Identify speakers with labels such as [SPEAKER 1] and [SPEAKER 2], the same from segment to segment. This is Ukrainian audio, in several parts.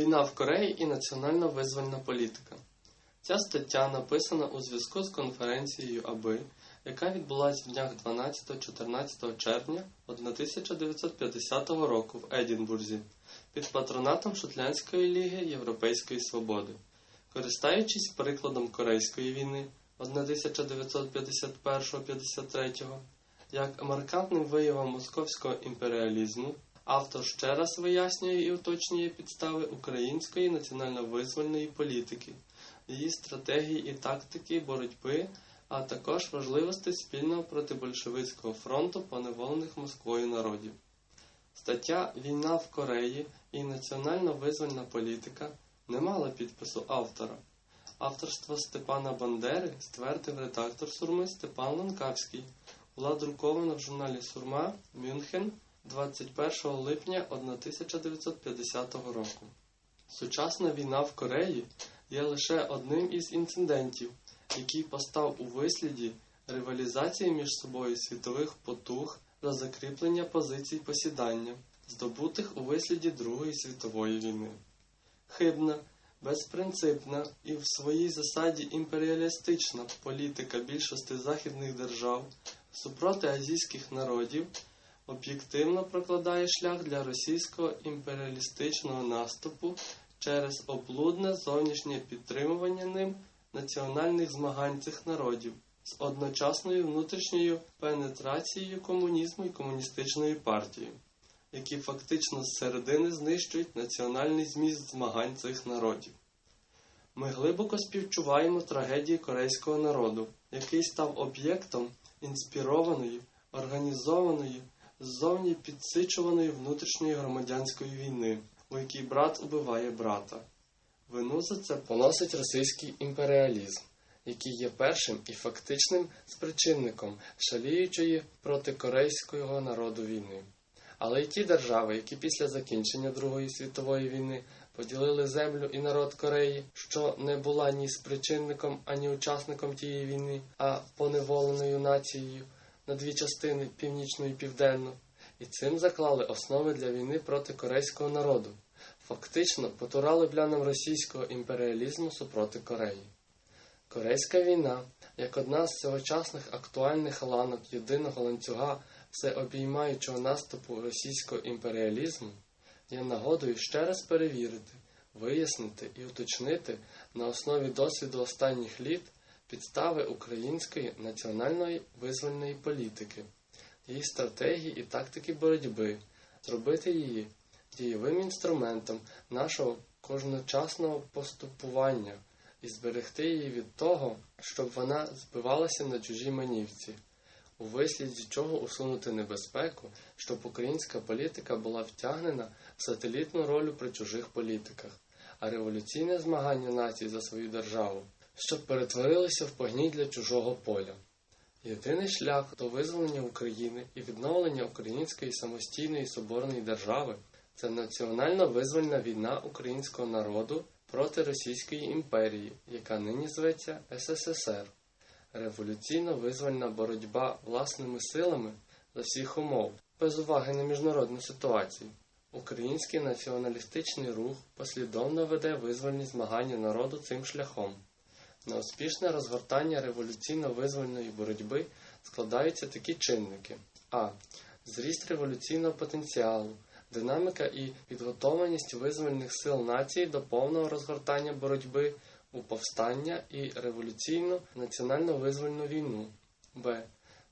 [SPEAKER 1] Війна в Кореї і національна визвольна політика. Ця стаття написана у зв'язку з конференцією АБИ, яка відбулася в днях 12-14 червня 1950 року в Едінбурзі під патронатом Шотландської ліги Європейської свободи. Користаючись прикладом Корейської війни 1951-53, як маркантним виявом московського імперіалізму, автор ще раз вияснює і уточнює підстави української національно-визвольної політики, її стратегії і тактики боротьби, а також важливості спільного протибольшевицького фронту поневолених Москвою народів. Стаття Війна в Кореї і національно-визвольна політика не мала підпису автора. Авторство Степана Бандери ствердив редактор Сурми Степан Ланкавський. Була друкована в журналі Сурма Мюнхен 21 липня 1950 року. Сучасна війна в Кореї є лише одним із інцидентів, який постав у висліді ривалізації між собою світових потуг за закріплення позицій посідання, здобутих у висліді Другої світової війни. Хибна, безпринципна і в своїй засаді імперіалістична політика більшості західних держав супроти азійських народів об'єктивно прокладає шлях для російського імперіалістичного наступу через облудне зовнішнє підтримування ним національних змагань цих народів з одночасною внутрішньою пенетрацією комунізму і комуністичної партії, які фактично з середини знищують національний зміст змагань цих народів. Ми глибоко співчуваємо трагедії корейського народу, який став об'єктом інспірованої, організованої, ззовні підсичуваної внутрішньої громадянської війни, у якій брат убиває брата. Вину за це поносить російський імперіалізм, який є першим і фактичним спричинником шаліючої проти корейського народу війни. Але й ті держави, які після закінчення Другої світової війни поділили землю і народ Кореї, що не була ні спричинником, ані учасником тієї війни, а поневоленою нацією на дві частини північну і південну, і цим заклали основи для війни проти корейського народу, фактично потурали блянам російського імперіалізму супроти Кореї. Корейська війна, як одна з цьогочасних актуальних ланок єдиного ланцюга всеобіймаючого наступу російського імперіалізму, є нагодою ще раз перевірити, вияснити і уточнити на основі досвіду останніх літ підстави української національної визвольної політики, її стратегії і тактики боротьби, зробити її дієвим інструментом нашого кожночасного поступування і зберегти її від того, щоб вона збивалася на чужій манівці, у висліді чого усунути небезпеку, щоб українська політика була втягнена в сателітну роль при чужих політиках, а революційне змагання націй за свою державу, щоб перетворилися в погній для чужого поля. Єдиний шлях до визволення України і відновлення української самостійної соборної держави це національно визвольна війна українського народу проти Російської імперії, яка нині зветься СССР, революційно-визвольна боротьба власними силами за всіх умов, без уваги на міжнародну ситуацію. Український націоналістичний рух послідовно веде визвольні змагання народу цим шляхом. На успішне розгортання революційно-визвольної боротьби складаються такі чинники: а. Зріст революційного потенціалу, динаміка і підготовленість визвольних сил нації до повного розгортання боротьби у повстання і революційну національно-визвольну війну, б.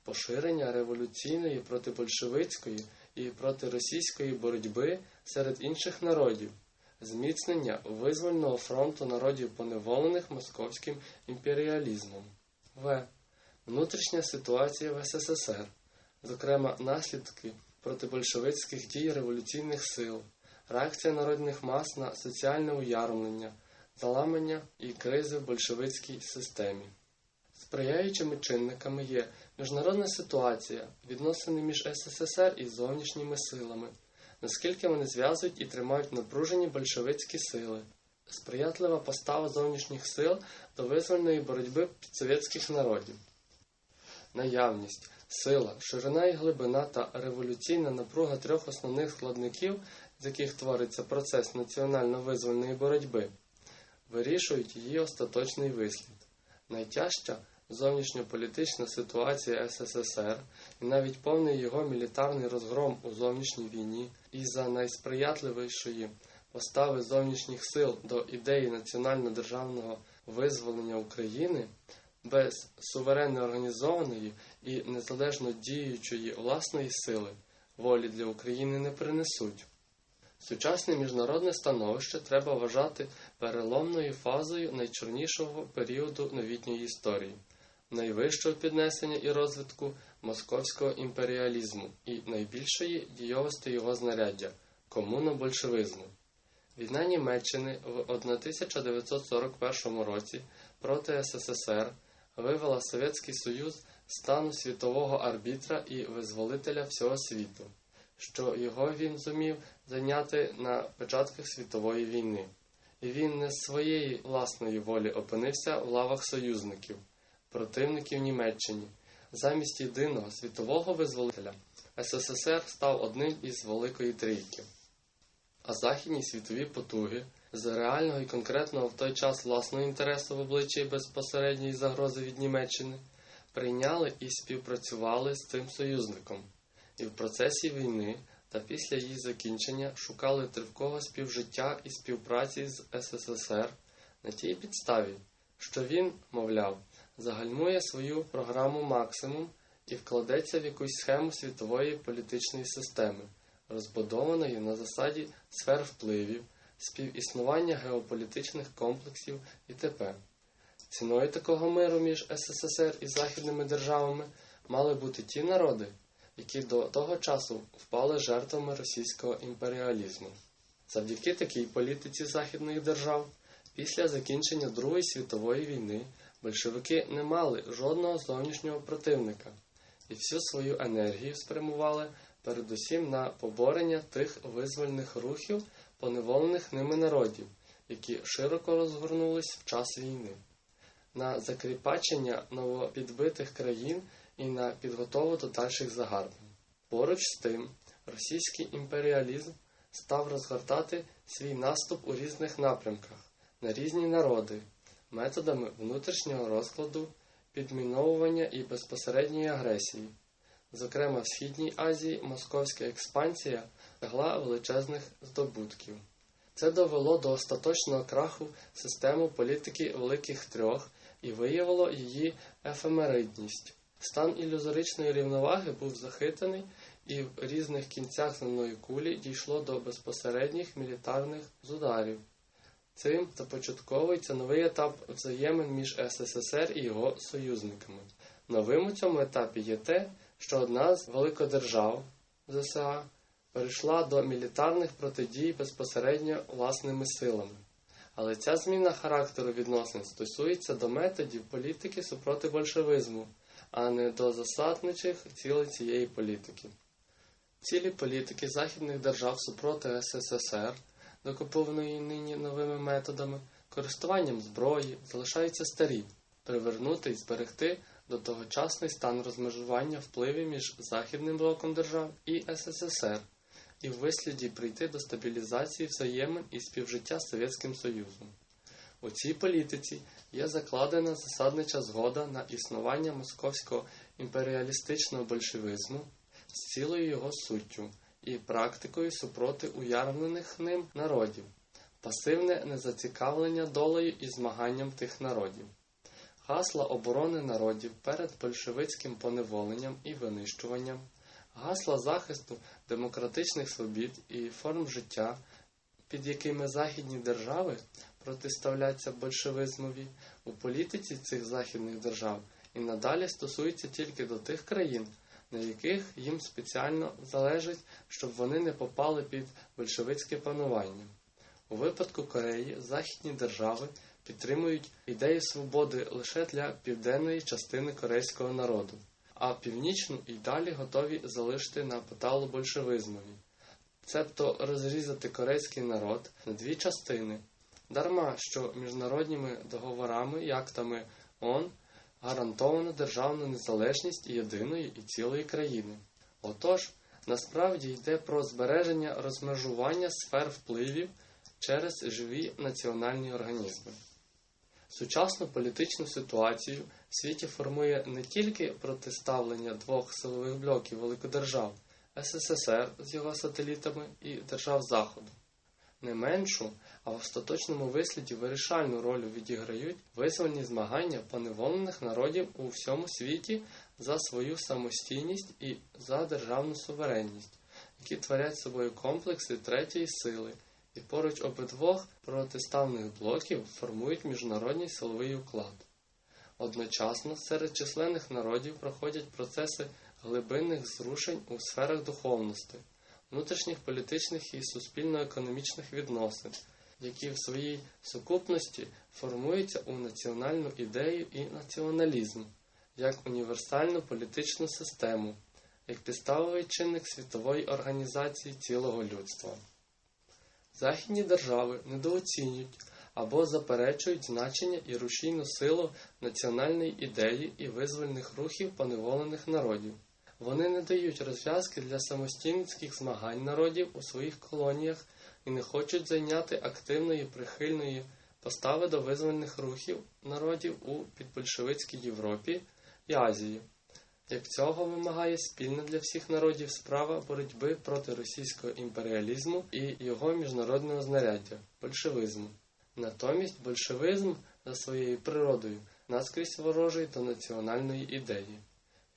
[SPEAKER 1] Поширення революційної протибольшевицької і протиросійської боротьби серед інших народів, зміцнення визвольного фронту народів поневолених московським імперіалізмом, в. Внутрішня ситуація в СССР, зокрема наслідки протибольшевицьких дій революційних сил, реакція народних мас на соціальне уярмлення, заламання і кризи в большевицькій системі. Сприяючими чинниками є міжнародна ситуація, відносини між СССР і зовнішніми силами, наскільки вони зв'язують і тримають напружені большевицькі сили, сприятлива постава зовнішніх сил до визвольної боротьби підсовєтських народів, наявність, сила, ширина і глибина та революційна напруга трьох основних складників, з яких твориться процес національно-визвольної боротьби, вирішують її остаточний вислід. Найтяжча зовнішньополітична ситуація СССР і навіть повний його мілітарний розгром у зовнішній війні і за найсприятливішої постави зовнішніх сил до ідеї національно-державного визволення України без суверенно організованої і незалежно діючої власної сили волі для України не принесуть. Сучасне міжнародне становище треба вважати переломною фазою найчорнішого періоду новітньої історії, найвищого піднесення і розвитку московського імперіалізму і найбільшої дійовості його знаряддя комуно-большевизму. Війна Німеччини в 1941 році проти СССР вивела Совєтський Союз стану світового арбітра і визволителя всього світу, що його він зумів зайняти на початках світової війни. І він не з своєї власної волі опинився в лавах союзників, противників Німеччині. Замість єдиного світового визволителя СССР став одним із Великої Трійки. А західні світові потуги з реального і конкретного в той час власного інтересу в обличчі безпосередньої загрози від Німеччини прийняли і співпрацювали з цим союзником, і в процесі війни та після її закінчення шукали тривкого співжиття і співпраці з СССР на тій підставі, що він, мовляв, загальмує свою програму максимум і вкладеться в якусь схему світової політичної системи, розбудованої на засаді сфер впливів, співіснування геополітичних комплексів і т.п. Ціною такого миру між СССР і західними державами мали бути ті народи, які до того часу впали жертвами російського імперіалізму. Завдяки такій політиці західних держав, після закінчення Другої світової війни большевики не мали жодного зовнішнього противника і всю свою енергію спрямували передусім на поборення тих визвольних рухів поневолених ними народів, які широко розгорнулись в час війни, на закріпачення новопідбитих країн і на підготову до дальших загарбань. Поруч з тим, російський імперіалізм став розгортати свій наступ у різних напрямках на різні народи, методами внутрішнього розкладу, підміновування і безпосередньої агресії. Зокрема, в Східній Азії московська експансія досягла величезних здобутків. Це довело до остаточного краху систему політики Великих Трьох і виявило її ефемеридність. Стан ілюзоричної рівноваги був захитаний, і в різних кінцях земної кулі дійшло до безпосередніх мілітарних ударів. Цим започатковується новий етап взаємин між СССР і його союзниками. Новим у цьому етапі є те, що одна з великодержав ЗСА перейшла до мілітарних протидій безпосередньо власними силами. Але ця зміна характеру відносин стосується до методів політики супроти большевизму, а не до засадничих цілей цієї політики. Цілі політики західних держав супроти СССР, докупованої нині новими методами, користуванням зброї, залишаються старі, привернути і зберегти до тогочасний стан розмежування впливів між Західним блоком держав і СССР, і в висліді прийти до стабілізації взаємин і співжиття з Совєтським Союзом. У цій політиці є закладена засаднича згода на існування московського імперіалістичного большевизму з цілою його суттю і практикою супроти уявлених ним народів, пасивне незацікавлення долею і змаганням тих народів. Гасла оборони народів перед большевицьким поневоленням і винищуванням, гасла захисту демократичних свобід і форм життя, під якими західні держави протиставляться большевизмові, у політиці цих західних держав і надалі стосуються тільки до тих країн, на яких їм спеціально залежить, щоб вони не попали під большевицьке панування. У випадку Кореї західні держави підтримують ідеї свободи лише для південної частини корейського народу, а північну і далі готові залишити на поталу большевизмові, цебто розрізати корейський народ на дві частини, дарма що міжнародніми договорами і актами ООН гарантовано державну незалежність єдиної і цілої країни. Отож, Насправді йде про збереження розмежування сфер впливів через живі національні організми. Сучасну політичну ситуацію в світі формує не тільки протиставлення двох силових блоків великодержав СССР з його сателітами і держав Заходу. Не меншу, а в остаточному висліді вирішальну роль відіграють визвольні змагання поневолених народів у всьому світі за свою самостійність і за державну суверенність, які творять собою комплекси третьої сили, і поруч обидвох протиставних блоків формують міжнародний силовий уклад. Одночасно серед численних народів проходять процеси глибинних зрушень у сферах духовності, внутрішніх політичних і суспільно-економічних відносин, які в своїй сукупності формуються у національну ідею і націоналізм, як універсальну політичну систему, як підставовий чинник світової організації цілого людства. Західні держави недооцінюють або заперечують значення і рушійну силу національної ідеї і визвольних рухів поневолених народів. Вони не дають розв'язки для самостійницьких змагань народів у своїх колоніях і не хочуть зайняти активної прихильної постави до визвольних рухів народів у підбольшевицькій Європі і Азії. Як цього вимагає спільна для всіх народів справа боротьби проти російського імперіалізму і його міжнародного знаряддя большевизму. Натомість большевизм за своєю природою наскрізь ворожий до національної ідеї.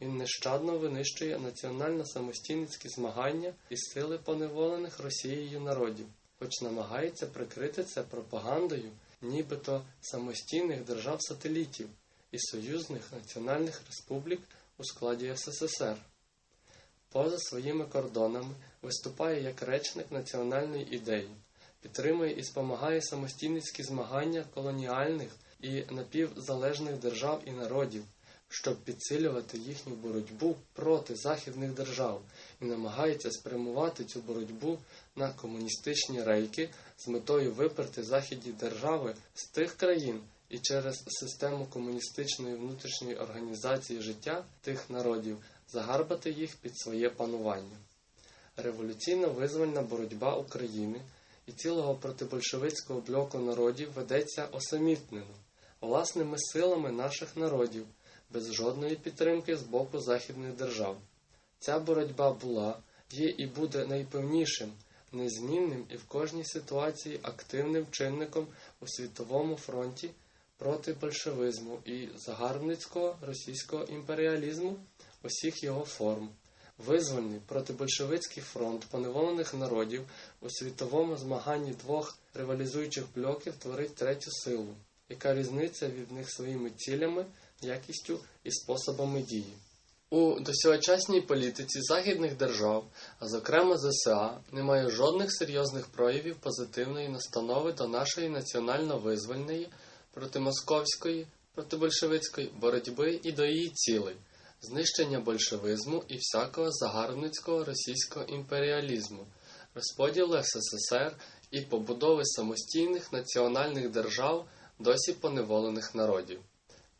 [SPEAKER 1] Він нещадно винищує національно-самостійницькі змагання і сили поневолених Росією народів, хоч намагається прикрити це пропагандою, нібито самостійних держав-сателітів і союзних національних республік у складі СССР. Поза своїми кордонами виступає як речник національної ідеї, підтримує і спомагає самостійницькі змагання колоніальних і напівзалежних держав і народів, щоб підсилювати їхню боротьбу проти західних держав і намагається спрямувати цю боротьбу на комуністичні рейки з метою виперти західні держави з тих країн і через систему комуністичної внутрішньої організації життя тих народів загарбати їх під своє панування. Революційно визвольна боротьба України і цілого протибольшевицького блоку народів ведеться осамітнено, власними силами наших народів, без жодної підтримки з боку західних держав. Ця боротьба була, є і буде найпевнішим, незмінним і в кожній ситуації активним чинником у світовому фронті проти большевизму і загарбницького російського імперіалізму усіх його форм. Визвольний протибольшевицький фронт поневолених народів у світовому змаганні двох ревалізуючих блоків творить третю силу, яка різниця від них своїми цілями, якістю і способами дії. У досягчасній політиці західних держав, а зокрема ЗСА, немає жодних серйозних проявів позитивної настанови до нашої національно-визвольної, протимосковської, протибольшевицької боротьби і до її цілей знищення большевизму і всякого загарбницького російського імперіалізму, розподілу СССР і побудови самостійних національних держав досі поневолених народів.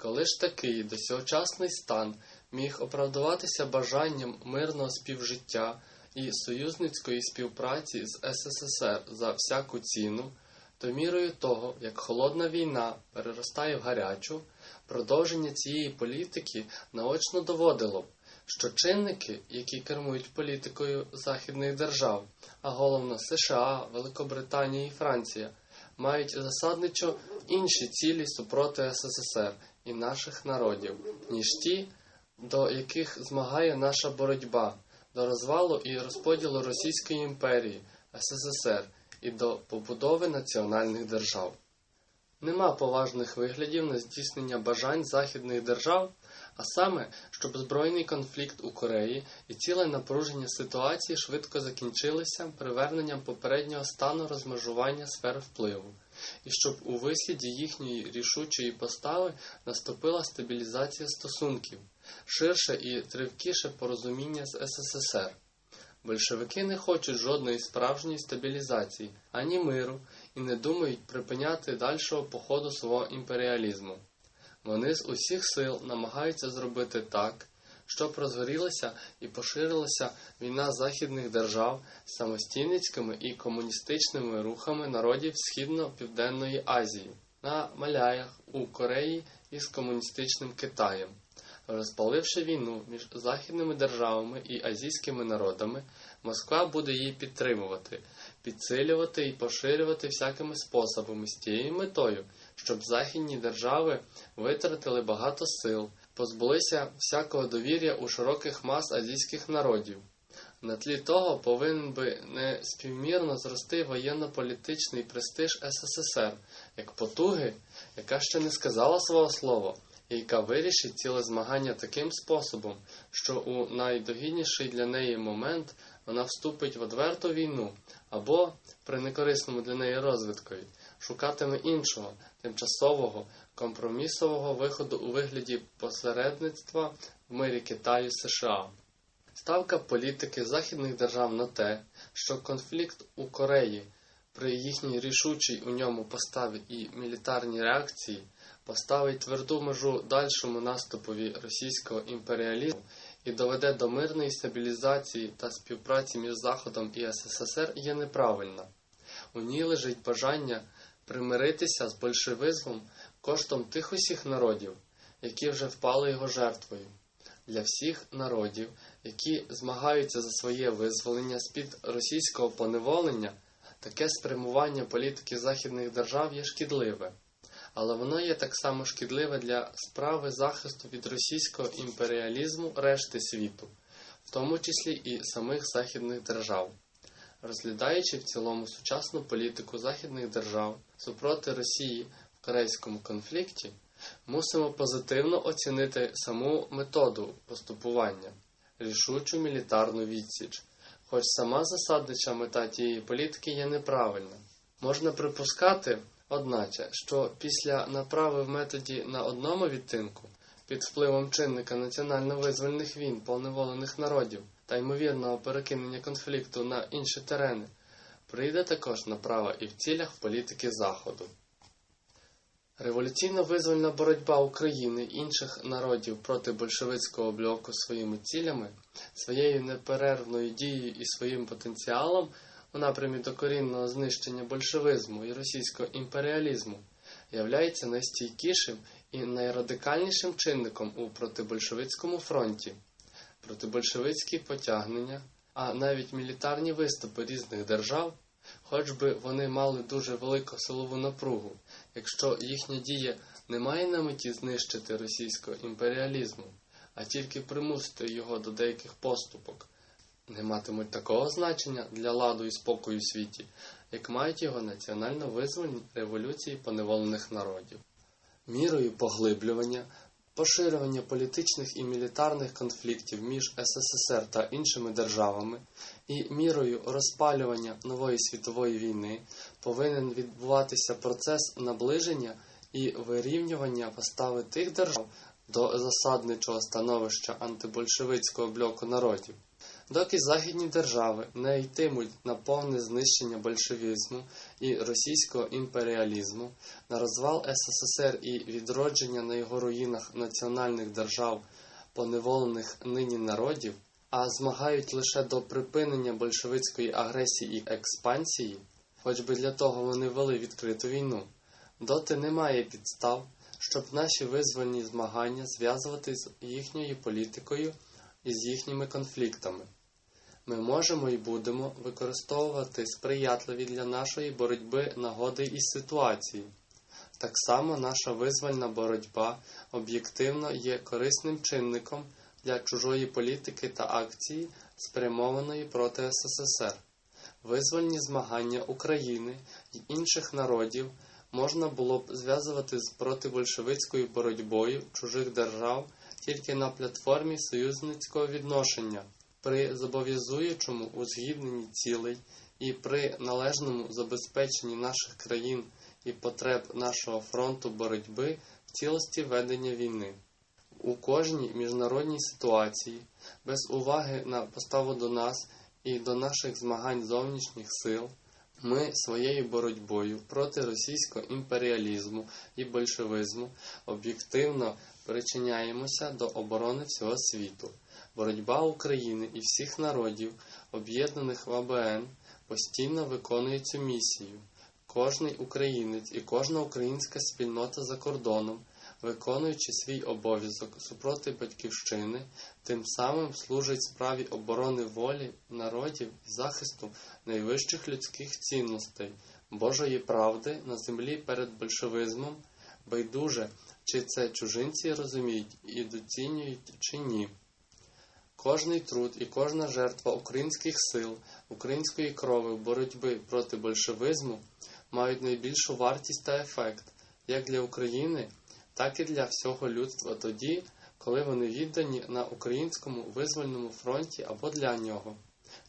[SPEAKER 1] Коли ж такий досягчасний стан міг оправдуватися бажанням мирного співжиття і союзницької співпраці з СССР за всяку ціну, то мірою того, як холодна війна переростає в гарячу, продовження цієї політики наочно доводило що чинники, які кермують політикою західних держав, а головно США, Великобританія і Франція, мають засадничо інші цілі супроти СССР і наших народів, ніж ті, до яких змагає наша боротьба, до розвалу і розподілу Російської імперії, СССР і до побудови національних держав. Нема поважних виглядів на здійснення бажань західних держав, а саме, щоб збройний конфлікт у Кореї і ціле напруження ситуації швидко закінчилися приверненням попереднього стану розмежування сфер впливу, і щоб у висліді їхньої рішучої постави наступила стабілізація стосунків, ширше і тривкіше порозуміння з СССР. Большевики не хочуть жодної справжньої стабілізації, ані миру, і не думають припиняти дальшого походу свого імперіалізму. Вони з усіх сил намагаються зробити так, щоб розгорілася і поширилася війна західних держав самостійницькими і комуністичними рухами народів Східно-Південної Азії на Маляях у Кореї із комуністичним Китаєм. Розпаливши війну між західними державами і азійськими народами, Москва буде її підтримувати, підсилювати і поширювати всякими способами з тією метою, щоб західні держави витратили багато сил, позбулися всякого довір'я у широких мас азійських народів. На тлі того повинен би не співмірно зрости воєнно-політичний престиж СССР як потуги, яка ще не сказала свого слова, і яка вирішить ціле змагання таким способом, що у найдогідніший для неї момент вона вступить в одверту війну або, при некорисному для неї розвиткові, шукатиме іншого, тимчасового, компромісового виходу у вигляді посередництва в мирі Китаю США. Ставка політики західних держав на те, що конфлікт у Кореї при їхній рішучій у ньому поставі і мілітарній реакції поставить тверду межу дальшому наступові російського імперіалізму і доведе до мирної стабілізації та співпраці між Заходом і СССР є неправильна. У ній лежить бажання примиритися з большевизмом коштом тих усіх народів, які вже впали його жертвою. Для всіх народів, які змагаються за своє визволення з-під російського поневолення, таке спрямування політики західних держав є шкідливе, але воно є так само шкідливе для справи захисту від російського імперіалізму решти світу, в тому числі і самих західних держав. Розглядаючи в цілому сучасну політику західних держав супроти Росії в корейському конфлікті, мусимо позитивно оцінити саму методу поступування, рішучу мілітарну відсіч, хоч сама засаднича мета тієї політики є неправильна. Можна припускати, одначе, що після направи в методі на одному відтинку під впливом чинника національно-визвольних війн поневолених народів та ймовірного перекинення конфлікту на інші терени, прийде також направа і в цілях політики Заходу. Революційно-визвольна боротьба України і інших народів проти большевицького блоку своїми цілями, своєю неперервною дією і своїм потенціалом у напрямі докорінного знищення большевизму і російського імперіалізму являється найстійкішим і найрадикальнішим чинником у протибольшевицькому фронті. Протибольшевицькі потягнення, а навіть мілітарні виступи різних держав, хоч би вони мали дуже велику силову напругу, якщо їхня дія не має на меті знищити російського імперіалізму, а тільки примусити його до деяких поступок, не матимуть такого значення для ладу і спокою у світі, як мають його національно визвольні революції поневолених народів. Мірою поглиблювання, поширювання політичних і мілітарних конфліктів між СССР та іншими державами і мірою розпалювання нової світової війни повинен відбуватися процес наближення і вирівнювання постави тих держав до засадничого становища антибольшевицького блоку народів. Доки західні держави не йтимуть на повне знищення большевізму і російського імперіалізму, на розвал СССР і відродження на його руїнах національних держав, поневолених нині народів, а змагають лише до припинення большевицької агресії і експансії, хоч би для того вони вели відкриту війну, доти немає підстав, щоб наші визвольні змагання зв'язувати з їхньою політикою і з їхніми конфліктами. Ми можемо і будемо використовувати сприятливі для нашої боротьби нагоди і ситуації. Так само наша визвольна боротьба об'єктивно є корисним чинником для чужої політики та акції, спрямованої проти СССР. Визвольні змагання України і інших народів можна було б зв'язувати з протибольшевицькою боротьбою чужих держав тільки на платформі союзницького відношення, при зобов'язуючому узгідненні цілей і при належному забезпеченні наших країн і потреб нашого фронту боротьби в цілості ведення війни. У кожній міжнародній ситуації, без уваги на поставу до нас і до наших змагань зовнішніх сил, ми своєю боротьбою проти російського імперіалізму і большевизму об'єктивно причиняємося до оборони всього світу. Боротьба України і всіх народів, об'єднаних в АБН, постійно виконує цю місію. Кожний українець і кожна українська спільнота за кордоном, виконуючи свій обов'язок супроти батьківщини, тим самим служить справі оборони волі народів і захисту найвищих людських цінностей, Божої правди на землі перед большевизмом, байдуже, чи це чужинці розуміють і доцінюють чи ні. Кожний труд і кожна жертва українських сил, української крови боротьби проти большевизму мають найбільшу вартість та ефект як для України, так і для всього людства тоді, коли вони віддані на українському визвольному фронті або для нього.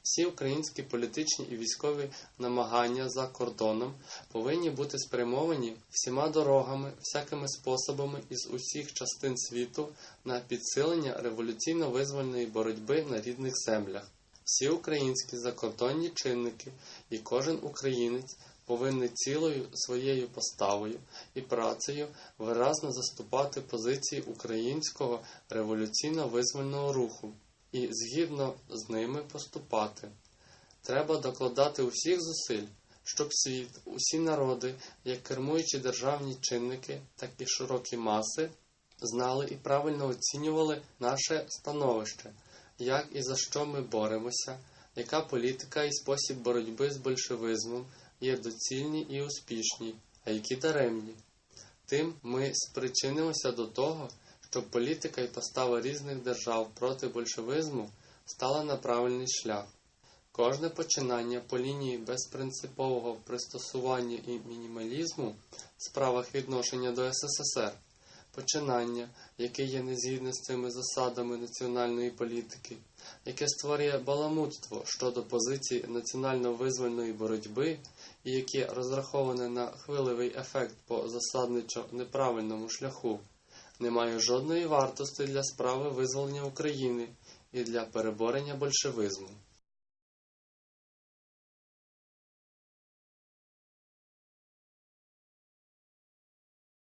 [SPEAKER 1] Всі українські політичні і військові намагання за кордоном повинні бути спрямовані всіма дорогами, всякими способами із усіх частин світу на підсилення революційно-визвольної боротьби на рідних землях. Всі українські закордонні чинники і кожен українець повинні цілою своєю поставою і працею виразно заступати позиції українського революційно-визвольного руху і згідно з ними поступати. Треба докладати усіх зусиль, щоб світ, усі народи, як кермуючі державні чинники, так і широкі маси, знали і правильно оцінювали наше становище, як і за що ми боремося, яка політика і спосіб боротьби з большевизмом є доцільні і успішні, а які даремні. Тим ми спричинимося до того, щоб політика і постава різних держав проти большевизму стала на правильний шлях. Кожне починання по лінії безпринципового пристосування і мінімалізму в справах відношення до СССР, починання, яке є незгідне з цими засадами національної політики, яке створює баламутство щодо позиції національно-визвольної боротьби і яке розраховане на хвиливий ефект по засадничо неправильному шляху, не має жодної вартості для справи визволення України і для переборення большевизму.